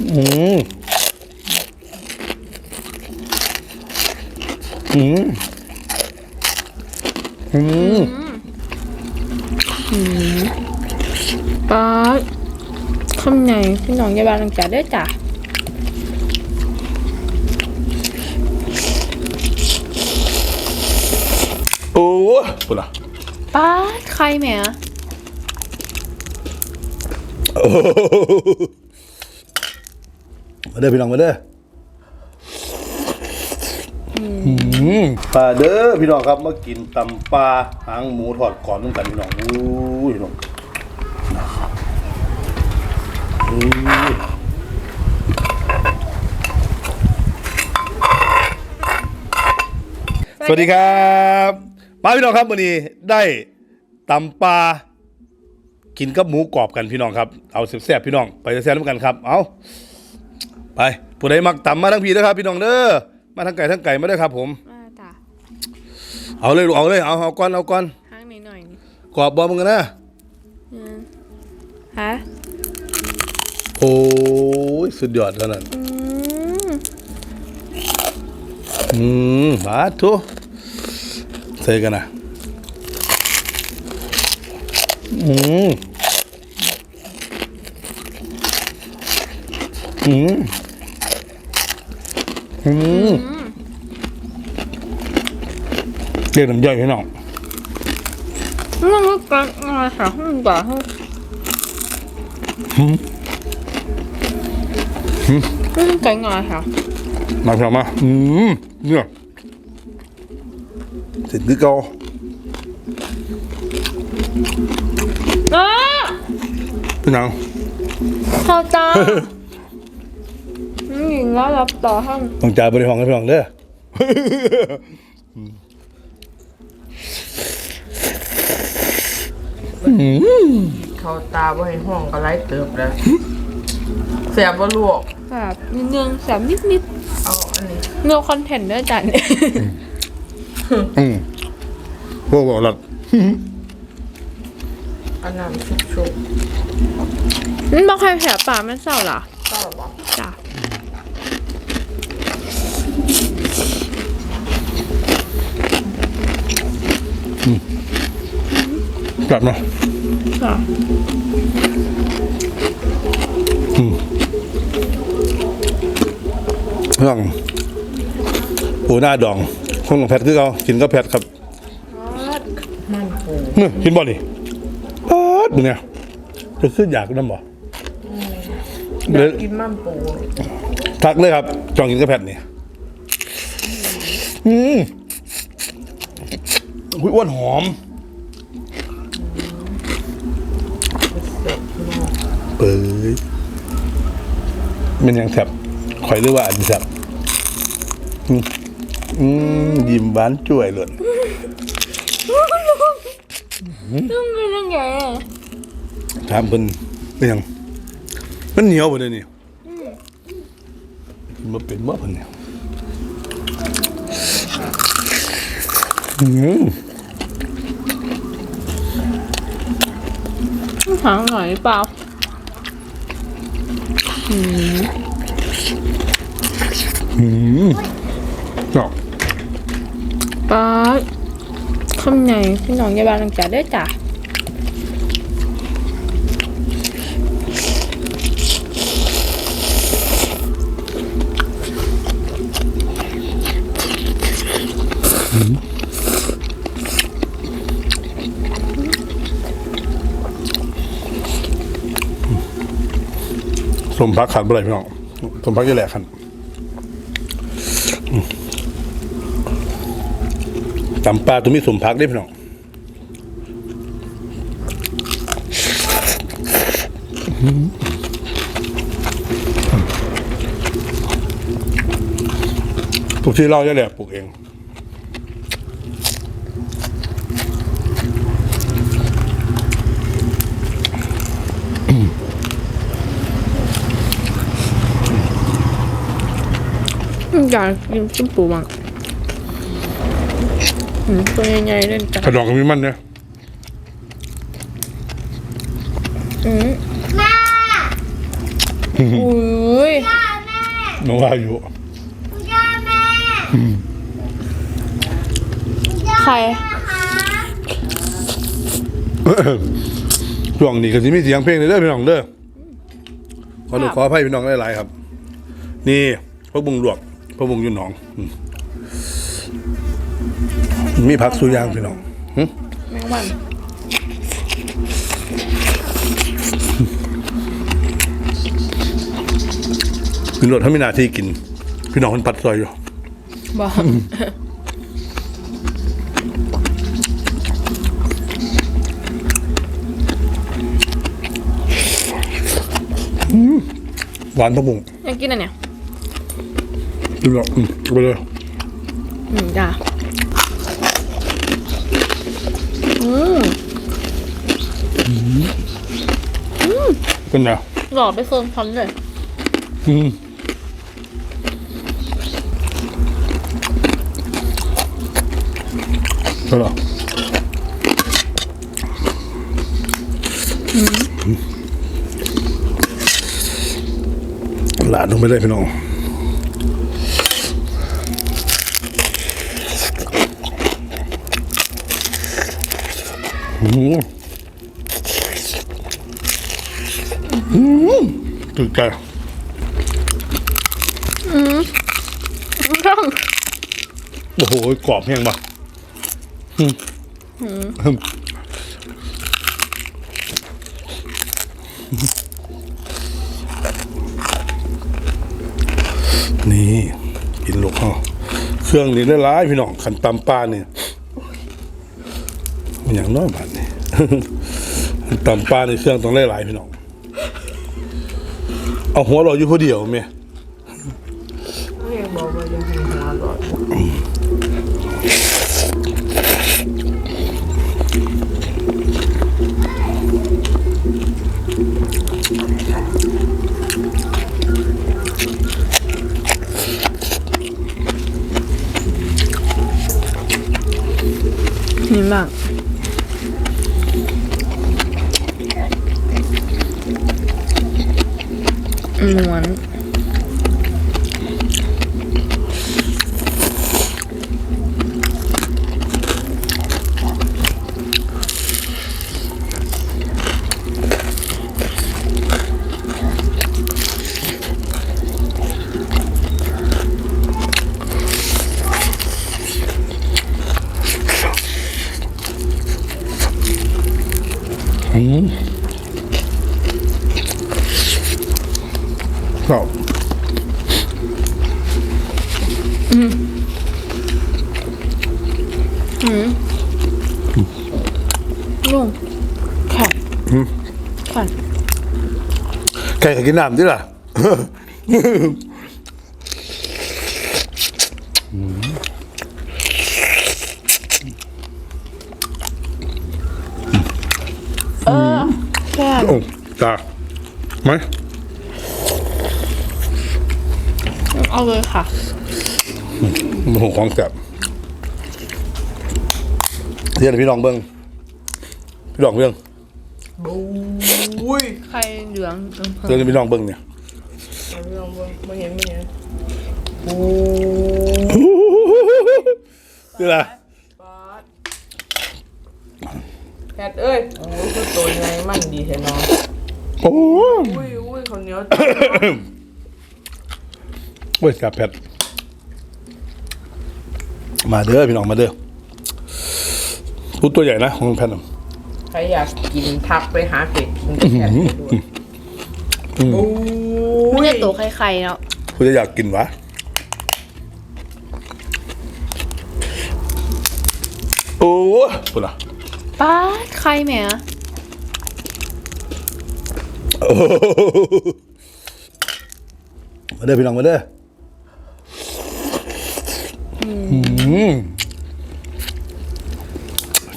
อืมอืมอืมป๊าดคำไหนพี่น้องอย่าบาลังจ่าได้อจ้ะโอ้ปุ่นอะป๊าดใครแหม มาเด้อพี่น้องมาเด้ออืมปลาเด้อพี่น้องครับมากินตำปลาหางหมูทอดก่อนต้องกันพี่น้องอู้ยพี่น้องอู้ยสวัสดีครับมาพี่น้องครับวันนี้ได้ตำปลากินกับหมูกรอบกันพี่น้องครับเอาแซ่บๆพี่น้องไปแซ่บๆด้วยกันครับ เอา ไปผู้ใดมักตำมาทั้งพี่นะครับ พี่น้องเด้อมาทั้งไก่ทั้งไก่มาเด้อครับ ผมมาจ้ะเอาเลยลูกเอาเลยเอาเอาก่อนเอาก่อนห้างนิดหน่อยนี่กรอบบอมึงกันนะอืมฮะโอ้ยสุดยอดขนาดอืมอืมมาทุใส่กันนะอืมอืม อืมเรียกน้ำย่อยพี่น้องมันก็กลางอะไรค่ะห้องจ้ะห้องมันไก่งาค่ะมาพี่น้องมาอืมเนี่ยสร็จคือเก่าอ้าพี่น้องเข้าตา นี่แล้วรับต่อห้องต้องจ่ายบริหารให้พี่น้องเด้อ เขาตาบ่ให้ห้องก็ไล่เติบแล้วเสียบ่ลวกแบบนิดนึงแสบนิดนิดเอาอันนี้ๆเนื้อคอนเทนต์ด้วยจ้ะเนี่ยอืมพวกบอกหลัดอันนั้นชุบมันบอกใครแผลป่ามันเศร้าเหรอ ๆก็บอก จ้ะ กลับเนาะค่ะเรื่องปูหน้าดองคนของแพทคือเขากินก็แพทครับมันปูนี่กินบ่ดิป๊าดดูเนี่ยจะขึ้นอยากน้ำบ่อเลยายกกินมันปูทักเลยครับจองกินก็แพทนี่อืม อุ้ยอ้วนหอม เปิดมันยังแสบคอยเรียกว่าอันแสบอืมอืมยิ้มหวานจ่วยหล่นนึ่งเป็นยังไงอะถามเพิ่นเป็นหยังมันเหนียวบ่เด้นี่มันเป็นบ่เพิ่นเนี่ย อืมหางหน่อยเปล่าเนาะป๊าดข้างในพี่น้องย่าบาลังจ่าได้จ้ะ มพักขาดบ่ได้พี่น้องสมพักจะแหลกคันตำปลาตัวมีสมพักได้พี่น้องทุกที่เราจะแหลกปลูกเอง อยากกินจิ้มปูมั้งอืมตัวใหญ่ๆเล่นจ้ะกระดองก็มีมันเนี่ยอืมอุ้ยน้องว่าอยู่ใครช่วงนี้ก็สิมีเสียงเพลงเลยเด้อพี่น้องเด้อขอหนูขออภัยพี่น้องหลายๆครับ นี่พวกบุงหลวก พวกบุงอยุ่หนองอืมมีผักสุยางพี่น้องหึแมงวันพี่รถถ้ามีหน้าที่กิน พี่น้องคนปัดซอยอยู่ บอกหวานพวกบุงอยากกินอันเนี้ย พี่น้องอืมไปเลยอืมจ้าอืมเป็นไงหล่อไปเฟิร์มพร้อมเลยอืมเอาเหรอหลานลงไปเลยพี่น้อง อืมอืมตื่นใจต้องโอ้โหกรอบแห้งปะอืมอืมนี่กินลูกเขาเครื่องนี้ได้ร้ายพี่น้องขันตำปลาเนี่ย อย่างน้อยบาทนี่ขันตำปลาในเครื่องต้องได้หลายพี่น้อง เอาหัวเราอยู่ผู้เดียวเมีย one. ม้วนครับลุงแข็งแข็งไก่ก็กินน้ำดิล่ะเออแข็งโอ้จ้าไหม เอาเลย ค่ะมันหงของแสบเรียนให้พี่น้องเบิ้งพี่น้องเบิ้งบุ้ยไข่เหลืองเออเรียนให้พี่น้องเบิ้งเนี่ยเอาเรื่องบ่ไม่เห็นไม่เห็นโอ้นี่ล่ะปาดแพทเอ้ยโอ้ยคือตัวไงมันดีแท้เนาะโอ้อุ้ยอุ้ยเขาวเหนียว โอ้ยแสบแผดมาเด้อพี่น้องมาเด้อพูดตัวใหญ่นะของแพทย์น่ะ ใครอยากกินทักไปหาเป็ดกินกับแพทไปด้วยโอ้ไม่ย ใช่ตัวไข่ๆเนาะพูดจะอยากกินวะโอ้พูดละป้าดไข่แหม่โอ้มาเด้อพี่น้องมาเด้ออืม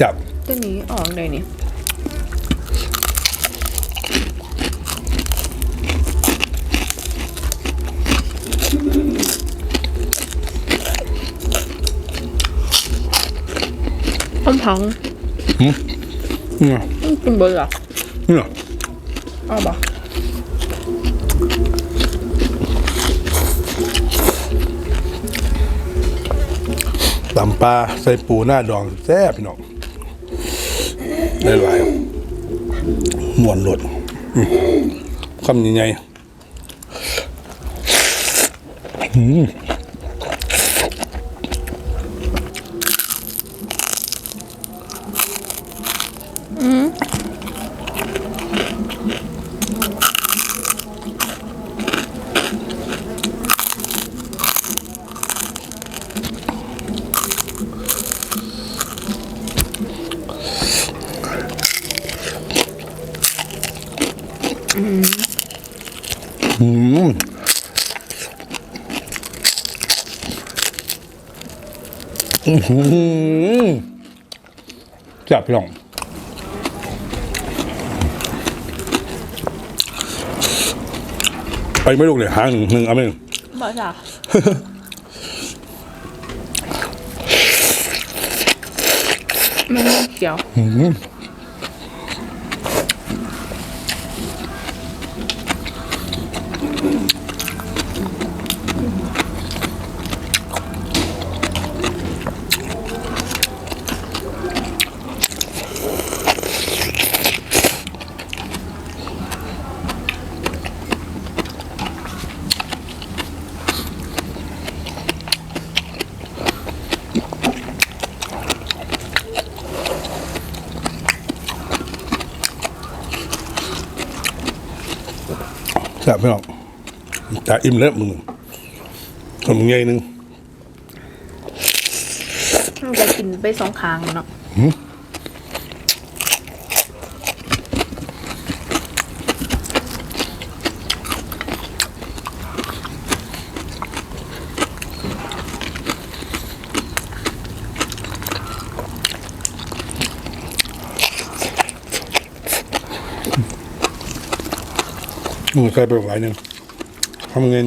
จับตัวนี้ออกเลยนี่พังพังเนี่ยๆเป็นเบอร์เหรอเนี่ยเอาบ่ ปลาใส่ปูหน้าดองแซ่บพี่น้องได้หลายหมวนหลดคำยังไงอืม อืมอื้อหือจับพี่น้องไปไม่ลูกเลยหางหนึ่งหนึ่งเอาไหนึ่งบ่จ้ะไม่เกี่ยว จับไม่ออกจะอิ่มแล้วมึงคนมึงหญ่หนึ่งมันจะกินไปสองครั้งเนาะ มึงใส่ไปหลายหนึ่งทำเงิน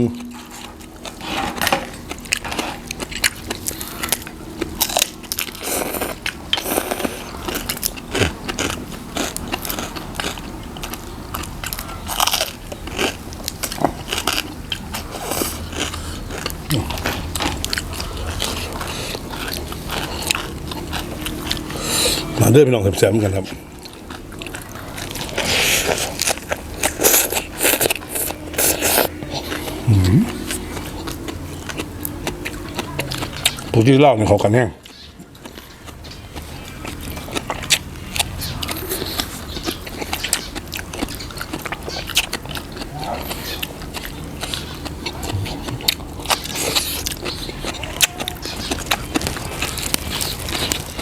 มาเด้อพี่น้องแซมๆกันครับ ปูที่เล่าเนี่ยเขากันแห้ง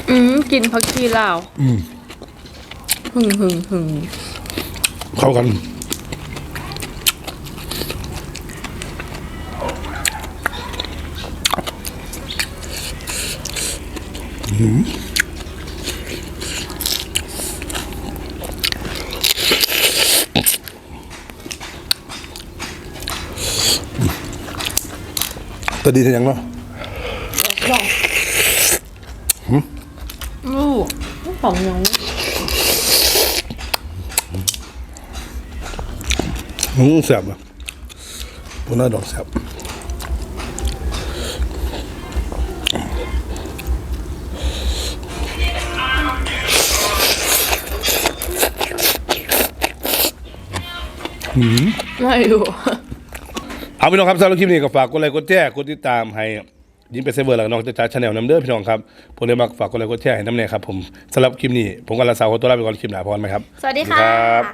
อืมกินผักชีลาวหึ่งหึ่งหึ่งเข้ากัน ตะดีทันยังเนาะอู้หอมยังอืมแสบอะปูน่าดอกแสบ ไม่รู้เอาพี่น้องครับสำหรับคลิปนี้ก็ฝากกดไลค์กดแชร์กดติดตามให้ยินเป็นเซเวอร์แล้วก็น้องจะจ่าชาแนลน้ำเด้อพี่น้องครับผมได้มาฝากกดไลค์กดแชร์ให้น้ำเนี่ยครับผมสำหรับคลิปนี้ผมกับลาสาวขอตัวลาไปก่อนคลิปหน้าพรไหมครับ สวัสดีสวัสดีครับค่ะ